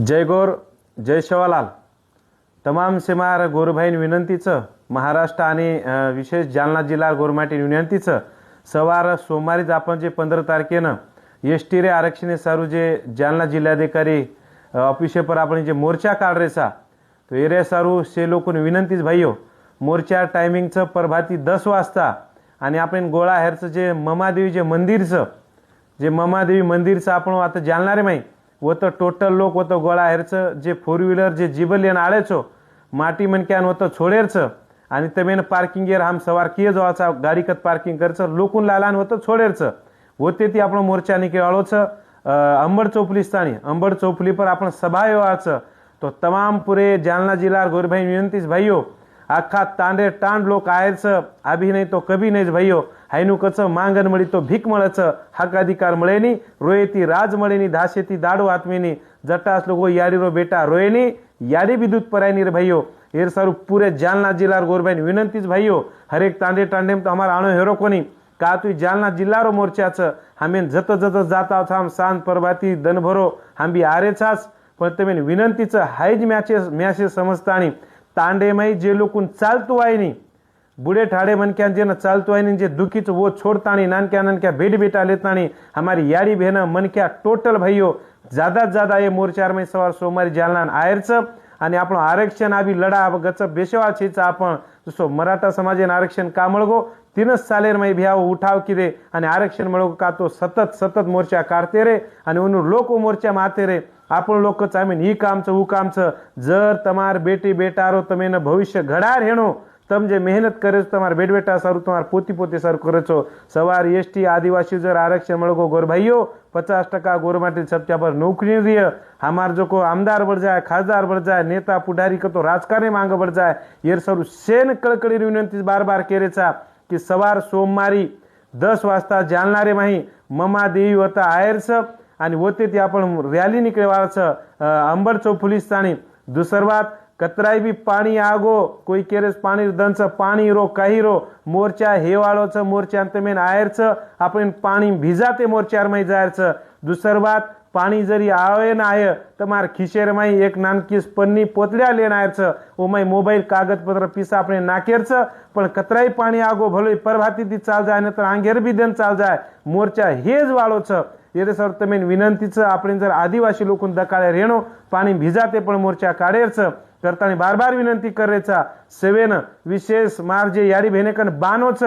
जय गोर जय शेवालाल. तमाम सेमार गोरभाईन विनंतीचं महाराष्ट्र आणि विशेष जालना जिल्हा गोरमाटी विनंतीचं सवार सोमवारीच आपण जे पंधरा तारखेनं एस टी रे आरक्षण सारू जे जालना जिल्हाधिकारी ऑफिसेपर आपण जे मोर्चा काढ रेसा तो एरिया सारू से लोकून विनंतीच भाईयो मोर्चा टायमिंगचं परभाती दस वाजता आणि आपण गोळा हेरचं जे ममादेवी जे मंदिरचं जे ममादेवी मंदिरचं आपण आता जालणार आहे माही व तो टोटल लोक व तो गोळा हेरचं जे फोर व्हीलर जे जिबलियन आळेचो माटी मनक्यान होतं छोडेरचं आणि तमेन पार्किंग हम सवार किये जवळचा गाडीकत पार्किंग करचं लोकून लालान होतं छोडेरचं होते ती आपण मोर्चा निकेवाळोचं अंबड चौपली स्थानी. अंबड चौपली पर आपण सभा येवाचं. तो तमाम पुरे जालना जिल्हा गोरभाई विनंतीच भाईयो आखा तांडे तांड लोक आहेरचं आभी नाही तो कभी नाहीच भाईयो हायनुकचं मांगण मळी तो भीक मळचं हक अधिकार मळेनी रोयेती राज मळेनी धाशेती दाडू आत्मेनी जटास लोगो यारी रो बेटा रोयनी याडी विद्युत परायनी रे भाईयो एर सारू पूरे जालना जिल्हा गोरबाईन विनंतीच भाईयो हरेक तांडे तांडे तो हमारा आणो हेरो कोणी का तू जालना जिल्हा रो मोर्चाचं हमें जत जत जात आहोत हम सांत परभाती दनभरो हम बी आरेचाच पण तुम्ही विनंतीचं हायज मॅचेस तांडे माई जे लोकून चालतो आहे नी बुढे ठाडे मनक्यान जे चालतो आहे नी जे दुखीचं वो छोडतानी नानक्या नानक्या भेट भेटा लेतानी हमारी यारी बहन मनक्या टोटल भाईयो ज्यादा ज्यादा ये मोर्चार में सवार सोमवारी जालना आयरचं आणि आपण आरक्षण आभी लढा गच बेशवा छेचा आपण जसो मराठा समाजेन आरक्षण का मळगो तीनच चालेर मै भ्याव उठाव किदे आणि आरक्षण मळगो का तो सतत सतत मोर्चा काढते रे आणि उन्हू लोक मोर्चा माते रे आपण लोक चामीन ही कामचं ऊ कामचं जर તમાર બેટી બેટારો તમે એના ભવિષ્ય ઘડાર હેણો તમે જે મહેનત કરે છો તમારા બેટ બેટા સારું તમારા પોતી પોતે સારું કરો છો સવાર એસટી આદિવાસી જર આરક્ષણ મળગો ગોર ભાઈઓ પચાસ ટકા ગોર માટે સપ્ત્યા પર નોકરી રહીએ हमार जो को आमदार बढ़ जाए खासदार बढ़ जाए नेता पुढारी का तो राजकारणी मांग बढ़ जाए ये सरू सेन कळकळी विनंती बार बार केरेचा की सवार सोमवारी दस वाजता जालनारे माही ममा देवी होता आयरचं आणि व ते आपण रॅली निकळे वाच अंबर चौक पोलीस ठाणे दुसरवात कतराई बी पाणी आगो कोई केरेस पाणी दंच पाणी रो काही रो. मोर्चा हे वाळोच मोर्चा अंत मेन आयरच. आपण पाणी भिजा ते मोर्चार माई जायच दुसरवात पाणी जरी आळे ना आहे तर मार खिशेर माई एक नानकी पन्नी पोतल्या लेन आयच व माई मोबाईल कागदपत्र पिसा आपण नाकेरच. पण कतराई पाणी आगो भलोई परभाती ती चाल जाय नंतर आंगेर बी देन चाल जाय. मोर्चा हेच वाळोच येस अर्थमेन विनंतीचं आपण जर आदिवासी लोकून दकाळ्या रेणो पाणी भिजाते पण मोर्चा काढेरचं करताना बार बार विनंती करायचा. सेवेन विशेष मार्जे यारी भेनेकन बानोच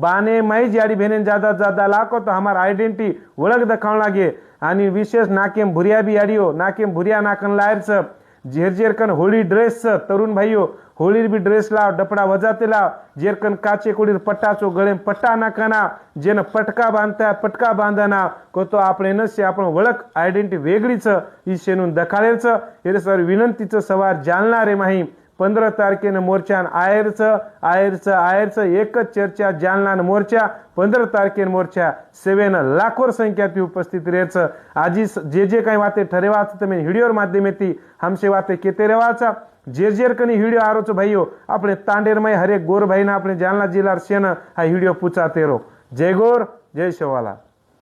बाने माईज यारी भेनेन जादा जादा लाको तर हमार आयडेंटिटी ओळख दखाव लागे. आणि विशेष नाकेम भुरिया बियाडिओ नाकेम भुरिया नाकन लायरचं झेर झेरकन होळी ड्रेस तरुण भाईयो होळीर बी ड्रेस लाव डपडा वजाते लाव जेरकन काचे कुडीर पट्टाचो गळे पट्टा नाकाना जेनं पटका बांधता पटका बांधा ना कोतो आपले नसे आपण वळख आयडेंटिटी वेगळीच ही शेनून दखाळेलच हे सर विनंतीचं सवार जालणारे माही पंधरा तारखेनं मोर्चा आहेरचं आहेरचं आहेरचं एकच चर्चा जालनान मोर्चा. पंधरा तारखेन मोर्चा सेवेन लाखोर संख्याती उपस्थित रेचं आजी जे जे काही वाते ठरेवाचं तुम्ही व्हिडिओर माध्यम येते हमसे वाते केते रेवाचा જેર જેર કની હિડિયો આરોચો आपण तांडेरमय हरेक गोर भाईना आपण जालना जिल्हा જિલ્લા हा व्हिडिओ पुचा પૂછાતેરો जय गोर जय शेवाला.